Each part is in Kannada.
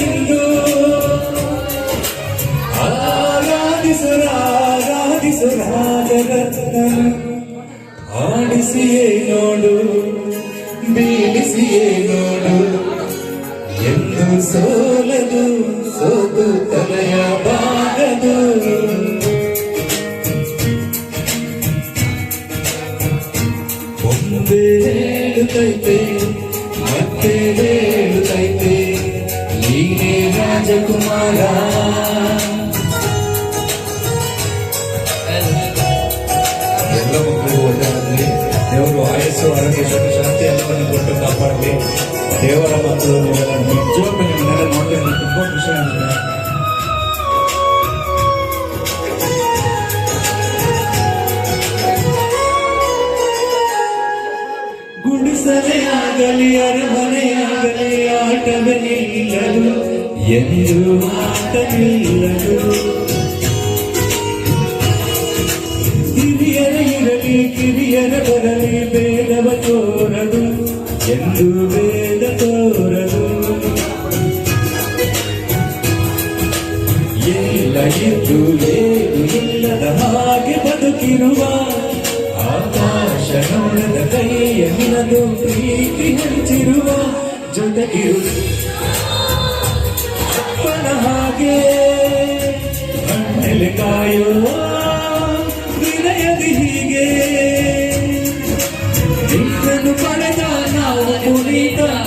ಇಂದು ಆರಾಧಿಸುರಾರಾಧಿಸುರಾಜರತ್ನನು ಆಡಿಸಿಯೇ ನೋಡು ಬೀಳಿಸಿಯೇ ನೋಡು. ಎಂದು ಸೋಲದು ಸೋತು ತಲೆಯ ಬಾಗದು ಹೇಳುತ್ತೈತೆ ಮತ್ತೆ ರಾಜಕುಮಾರ ಎಲ್ಲ ಮಕ್ಕಳಿಗೂ ಒಳ್ಳೆಯದಾಗಲಿ ದೇವರು ಆಯಸ್ಸು ಆರೋಗ್ಯ ಶಾಂತಿ ಎಲ್ಲವನ್ನು ಕೊಟ್ಟು ಕಾಪಾಡಲಿ. ದೇವರ ಮಕ್ಕಳು ನೀವೆಲ್ಲ ನಿಜವಾಗ್ಲೂ ನಿಮ್ಮನ್ನೆಲ್ಲ ನೋಡ್ಕೊಂಡು ತುಂಬ ಖುಷಿ ಆಗುತ್ತೆ. ಗುಡಿಸಲೇ ಆಗಲಿ ಅರಮನೆಯಾಗಲಿ ಆಟವೇ ನಿಲ್ಲದು ಎಂದು ನಿಲ್ಲದು ಹಿರಿಯರ ಇರಲಿ, ಕಿರಿಯರ ಬರಲಿ ಬೇದವ ತೋರದು, ಎಂದು ಬೇದ ತೋರದು. ಎಲ್ಲ ಇದ್ದು ಏನು ಇಲ್ಲದ ಹಾಗೆ ಬದುಕಿರುವ ಆಕಾಶ ನೋಡದ ಕೈಯ ನಿನದು ಪ್ರೀತಿ ಹಂಚಿರುವ ಜೊತೆಗಿರು. ಹಾಗೆ ಕಣ್ಣಲ್ಲಿ ಕಾಯುವ ವಿನಯದಿ ಹೀಗೆ. ನಿನ್ನನ್ನು ಪಡೆದ ನಾವು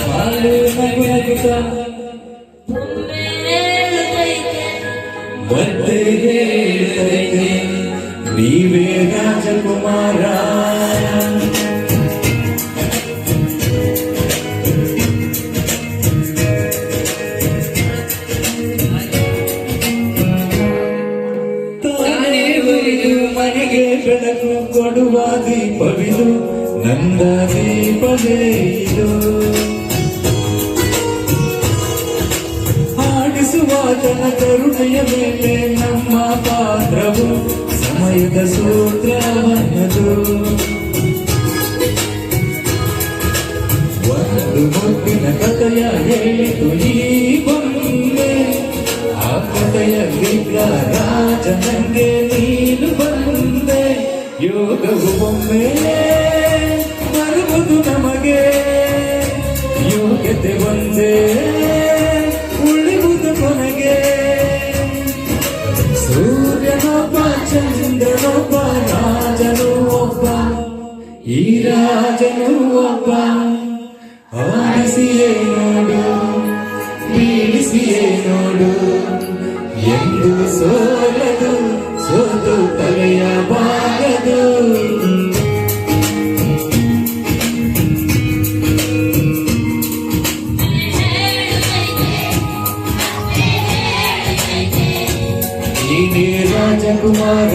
ಬಾಳು ನಗುನಗುತ್ತ ಮತ್ತೆ ಹೇಳ್ತೈತೆ ನೀವೇ ರಾಜಕುಮಾರ. ಮನೆಗೆ ಬೆಳಕು ಕೊಡುವ ದೀಪವಿದು ನಂದ ದೀಪವೇ ಇದು ಆಡಿಸುವ ತನ ಕರುಣೆಯ ಮೇಲೆ ನಮ್ಮ ಪಾತ್ರವು ಸಮಯದ ಸೂತ್ರವನ್ನದು ಒಂದು ಮುಟ್ಟಿನ ಕಥೆಯ ಹೇಳಿತು ಈ ಬೊಮ್ಮೆ ಆ ಕಥೆಯಲ್ಲಿದ್ದ ರಾಜ ನಂಗೆ ನೀನು ಯೋಗ್ಯತೆ ಒಂದೇ ಉಳಿಯುವುದು ಕೊನೆಗೆ. ಸೂರ್ಯನೊಬ್ಬ ಚಂದ್ರನೊಬ್ಬ ರಾಜನು ಒಬ್ಬ, ಈ ರಾಜನು ಒಬ್ಬ. ಆಡಿಸಿಯೇ ನೋಡು ಬೀಳಿಸಿಯೇ ನೋಡು, ಎಂದು ಸೋಲದು ನೀನೇ ರಾಜಕುಮಾರ